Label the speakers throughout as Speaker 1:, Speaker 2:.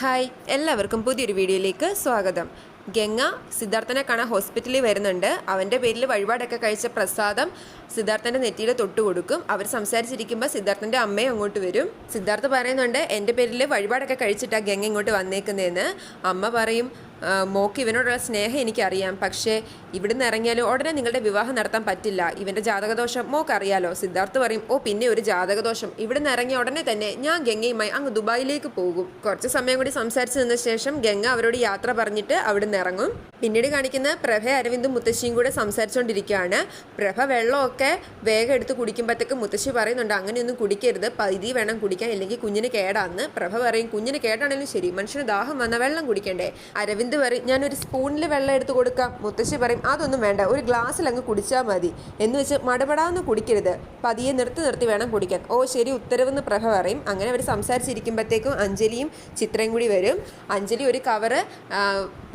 Speaker 1: Hi എല്ലാവർക്കും പുതിയൊരു വീഡിയോയിലേക്ക് സ്വാഗതം. ഗംഗ സിദ്ധാർത്ഥനെ കാണാൻ ഹോസ്പിറ്റലിൽ വരുന്നുണ്ട്. അവന്റെ പേരിൽ വഴിപാടൊക്കെ കഴിച്ച പ്രസാദം സിദ്ധാർത്ഥന്റെ നെറ്റിയിൽ തൊട്ട് കൊടുക്കും. അവർ സംസാരിച്ചിരിക്കുമ്പോൾ സിദ്ധാർത്ഥന്റെ അമ്മയും അങ്ങോട്ട് വരും. സിദ്ധാർത്ഥ പറയുന്നുണ്ട് എന്റെ പേരിൽ വഴിപാടൊക്കെ കഴിച്ചിട്ടാണ് ഗംഗ ഇങ്ങോട്ട് വന്നേക്കുന്നതെന്ന് അമ്മ പറയും "ആ, മോക്ക് ഇവനോടുള്ള സ്നേഹം എനിക്കറിയാം. പക്ഷേ ഇവിടുന്ന് ഇറങ്ങിയാലും ഉടനെ നിങ്ങളുടെ വിവാഹം നടത്താൻ പറ്റില്ല. ഇവന്റെ ജാതകദോഷം മോക്ക് അറിയാലോ സിദ്ധാർത്ഥ് പറയും ഓ പിന്നെ ഒരു ജാതകദോഷം. ഇവിടുന്ന് ഇറങ്ങിയ ഉടനെ തന്നെ ഞാൻ ഗംഗയുമായി അങ്ങ് ദുബായിലേക്ക് പോകും. കുറച്ച് സമയം കൂടി സംസാരിച്ചു നിന്ന ശേഷം ഗംഗ അവരോട് യാത്ര പറഞ്ഞിട്ട് അവിടുന്ന് ഇറങ്ങും. പിന്നീട് കാണിക്കുന്ന പ്രഭ അരവിന്ദും മുത്തശ്ശിയും കൂടെ സംസാരിച്ചുകൊണ്ടിരിക്കുകയാണ് പ്രഭ വെള്ളമൊക്കെ വേഗം എടുത്ത് കുടിക്കുമ്പോഴത്തേക്ക് മുത്തശ്ശി പറയുന്നുണ്ട് അങ്ങനെയൊന്നും കുടിക്കരുത്. പൈതി വേണം കുടിക്കാൻ. ഇല്ലെങ്കിൽ കുഞ്ഞിന് കേടാന്ന്. പ്രഭ പറയും കുഞ്ഞിന് കേടാണെങ്കിലും ശരി. മനുഷ്യന് ദാഹം വന്ന വെള്ളം കുടിക്കണ്ടേ? അരവിന്ദ് പറയും? ഞാനൊരു സ്പൂണിൽ വെള്ളം എടുത്ത് കൊടുക്കാം. മുത്തശ്ശി പറയും അതൊന്നും വേണ്ട ഒരു ഗ്ലാസ്സിൽ അങ്ങ് കുടിച്ചാൽ മതി. എന്ന് വെച്ച് മടപടാന്ന് കുടിക്കരുത്. പതിയെ നിർത്തി നിർത്തി വേണം കുടിക്കാൻ. ഓ ശരി ഉത്തരവെന്ന് പ്രഭ പറയും. അങ്ങനെ അവർ സംസാരിച്ചിരിക്കുമ്പോഴത്തേക്കും അഞ്ജലിയും ചിത്രയും കൂടി വരും. അഞ്ജലി ഒരു കവറ്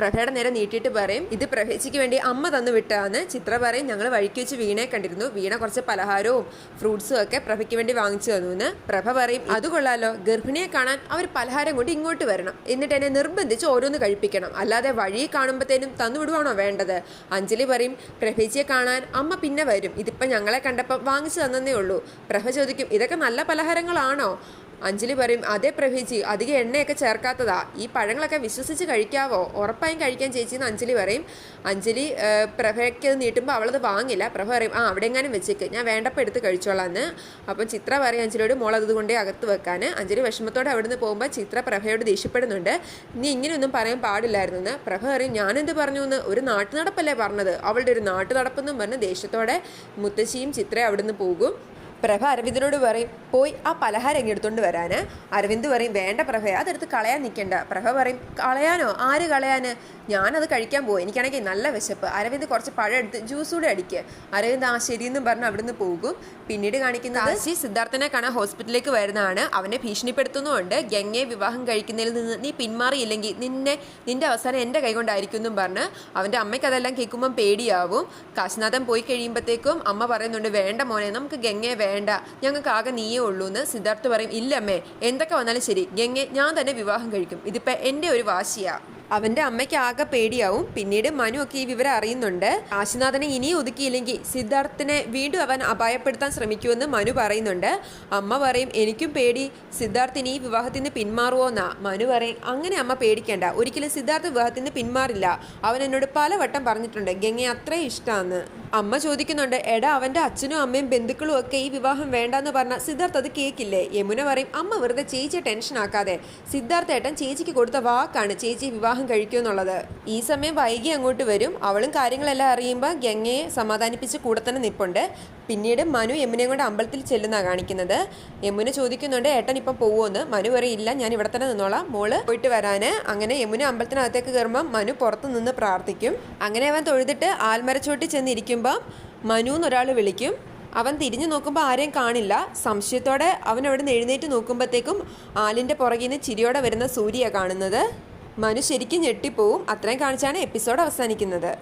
Speaker 1: പ്രഭയുടെ നേരെ നീട്ടിയിട്ട് പറയും ഇത് പ്രഭേച്ചിക്ക് വേണ്ടി അമ്മ തന്നു വിട്ടാന്ന്. ചിത്ര പറയും ഞങ്ങൾ വഴിക്ക് വെച്ച് വീണയെ കണ്ടിരുന്നു. വീണ കുറച്ച് പലഹാരവും ഫ്രൂട്ട്സും ഒക്കെ പ്രഭയ്ക്ക് വേണ്ടി വാങ്ങിച്ചു തന്നു എന്ന് പ്രഭ പറയും അത് കൊള്ളാലോ. ഗർഭിണിയെ കാണാൻ അവർ പലഹാരം കൊണ്ട് ഇങ്ങോട്ട് വരണം. എന്നിട്ട് എന്നെ നിർബന്ധിച്ച് ഓരോന്ന് കഴിപ്പിക്കണം. അല്ലാതെ വഴി കാണുമ്പോഴത്തേനും തന്നു വിടുവാണോ വേണ്ടത്? അഞ്ജലി പറയും പ്രഭിജിയെ കാണാൻ അമ്മ പിന്നെ വരും. ഇതിപ്പം ഞങ്ങളെ കണ്ടപ്പം വാങ്ങിച്ചു തന്നേ ഉള്ളൂ. പ്രഭ ചോദിക്കും ഇതൊക്കെ നല്ല പലഹാരങ്ങളാണോ? അഞ്ജലി പറയും അതേ പ്രഭേജി അധികം എണ്ണയൊക്കെ ചേർക്കാത്തതാ. ഈ പഴങ്ങളൊക്കെ വിശ്വസിച്ച് കഴിക്കാവോ? ഉറപ്പായും കഴിക്കാൻ ചേച്ചി എന്ന് അഞ്ജലി പറയും. അഞ്ജലി പ്രഭയ്ക്ക് നീട്ടുമ്പോൾ അവളത് വാങ്ങില്ല. പ്രഭ പറയും ആ അവിടെ എങ്ങാനും വെച്ചേക്ക്. ഞാൻ വേണ്ടപ്പോൾ എടുത്ത് കഴിച്ചോളാം എന്ന് അപ്പം ചിത്ര പറയും അഞ്ജലിയോട് മോൾ അതുകൊണ്ടേ അകത്ത് വെക്കാൻ അഞ്ജലി വിഷമത്തോടെ അവിടുന്ന് പോകുമ്പോൾ ചിത്ര പ്രഭയോട് ദേഷ്യപ്പെടുന്നുണ്ട്. നീ ഇങ്ങനെയൊന്നും പറയാൻ പാടില്ലായിരുന്നു എന്ന് പ്രഭ പറയും ഞാനെന്ത് പറഞ്ഞു എന്ന് ഒരു നാട്ടു നടപ്പല്ലേ പറഞ്ഞത്? അവളുടെ ഒരു നാട്ടു നടപ്പെന്നും പറഞ്ഞ് ദേഷ്യത്തോടെ മുത്തശ്ശിയും ചിത്രയും അവിടുന്ന് പോകും. പ്രഭ അരവിന്ദിനോട് പറയും പോയി ആ പലഹാരം അങ്ങ് എടുത്തുകൊണ്ട് വരാന്. അരവിന്ദ് പറയും വേണ്ട പ്രഭ അതെടുത്ത് കളയാൻ നിൽക്കേണ്ട പ്രഭ പറയും കളയാനോ? ആര് കളയാന്? ഞാനത് കഴിക്കാൻ പോകും എനിക്കാണെങ്കിൽ നല്ല വിശപ്പ്. അരവിന്ദ് കുറച്ച് പഴം എടുത്ത് ജ്യൂസ് കൂടെ അടിക്കുക അരവിന്ദ് ആ ശരിയെന്നും പറഞ്ഞ് അവിടുന്ന് പോകും. പിന്നീട് കാണിക്കുന്നത് ആശി സിദ്ധാർത്ഥനെ കാണാൻ ഹോസ്പിറ്റലിലേക്ക് വരുന്നതാണ്. അവനെ ഭീഷണിപ്പെടുത്തുന്നുമുണ്ട്. ഗംഗയെ വിവാഹം കഴിക്കുന്നതിൽ നിന്ന് നീ പിന്മാറിയില്ലെങ്കിൽ നിന്നെ നിന്റെ അവസാനം എന്റെ കൈകൊണ്ടായിരിക്കും എന്നും പറഞ്ഞ് അവന്റെ അമ്മയ്ക്ക് അതെല്ലാം കേൾക്കുമ്പം പേടിയാവും. കാശിനാഥൻ പോയി കഴിയുമ്പോഴത്തേക്കും അമ്മ പറയുന്നുണ്ട് വേണ്ട മോനെ നമുക്ക് ഗംഗയെ വേണ്ട. ഞങ്ങൾക്ക് ആകെ നീയേ ഉള്ളൂ എന്ന് സിദ്ധാർത്ഥ് പറയും ഇല്ലമ്മേ എന്തൊക്കെ വന്നാലും ശരി. ഗംഗെ ഞാൻ തന്നെ വിവാഹം കഴിക്കും. ഇതിപ്പോൾ എന്റെ ഒരു വാശിയാ. അവന്റെ അമ്മയ്ക്ക് ആകെ പേടിയാവും. പിന്നീട് മനു ഒക്കെ ഈ വിവരം അറിയുന്നുണ്ട്. കാശിനാഥനെ ഇനി ഒതുക്കിയില്ലെങ്കിൽ സിദ്ധാർത്ഥിനെ വീണ്ടും അവൻ അപായപ്പെടുത്താൻ ശ്രമിക്കുമെന്ന് മനു പറയുന്നുണ്ട്. അമ്മ പറയും എനിക്കും പേടി. സിദ്ധാർത്ഥിന് ഈ വിവാഹത്തിൽ നിന്ന് പിന്മാറുമോന്നാ മനു പറയും അങ്ങനെ അമ്മ പേടിക്കേണ്ട. ഒരിക്കലും സിദ്ധാർത്ഥ് വിവാഹത്തിൽ നിന്ന് പിന്മാറില്ല. അവൻ എന്നോട് പലവട്ടം പറഞ്ഞിട്ടുണ്ട്. ഗംഗയെ അത്രയും ഇഷ്ടമാന്ന് അമ്മ ചോദിക്കുന്നുണ്ട് എടാ അവന്റെ അച്ഛനും അമ്മയും ബന്ധുക്കളും ഒക്കെ ഈ വിവാഹം വേണ്ടെന്ന് പറഞ്ഞാൽ സിദ്ധാർത്ഥ് അത് കേൾക്കില്ലേ യമുന പറയും അമ്മ വെറുതെ ചേച്ചിയെ ടെൻഷൻ ആക്കാതെ സിദ്ധാർത്ഥ ഏട്ടൻ ചേച്ചിക്ക് കൊടുത്ത വാക്കാണ്. ചേച്ചി വിവാഹം കഴിക്കുമെന്നുള്ളത് ഈ സമയം വൈകി അങ്ങോട്ട് വരും. അവളും കാര്യങ്ങളെല്ലാം അറിയുമ്പോൾ ഗംഗയെ സമാധാനിപ്പിച്ച് കൂടെ തന്നെ നിപ്പുണ്ട്. പിന്നീട് മനു യമുനയും കൊണ്ട് അമ്പലത്തിൽ ചെല്ലുന്ന കാണിക്കുന്നത്. യമുന ചോദിക്കുന്നുണ്ട് ഏട്ടൻ ഇപ്പം പോവുമെന്ന് മനു പറയില്ല ഞാൻ ഇവിടെ തന്നെ നിന്നോളാം. മോൾ പോയിട്ട് വരാന്. അങ്ങനെ യമുന അമ്പലത്തിനകത്തേക്ക് കയറുമ്പോൾ മനു പുറത്ത് നിന്ന് പ്രാർത്ഥിക്കും. അങ്ങനെ അവൻ തൊഴുതിട്ട് ആൽമരച്ചോട്ടിൽ ചെന്നിരിക്കുമ്പോൾ മനു എന്നൊരാൾ വിളിക്കും. അവൻ തിരിഞ്ഞു നോക്കുമ്പോൾ ആരെയും കാണില്ല. സംശയത്തോടെ അവൻ അവിടെ നിന്ന് എഴുന്നേറ്റ് നോക്കുമ്പോഴത്തേക്കും ആലിന്റെ പുറകിൽ നിന്ന് ചിരിയോടെ വരുന്ന സൂര്യ കാണുന്നത്. മനു ശരിക്കും ഞെട്ടിപ്പോവും. അത്രയും കാണിച്ചാണ് എപ്പിസോഡ് അവസാനിക്കുന്നത്.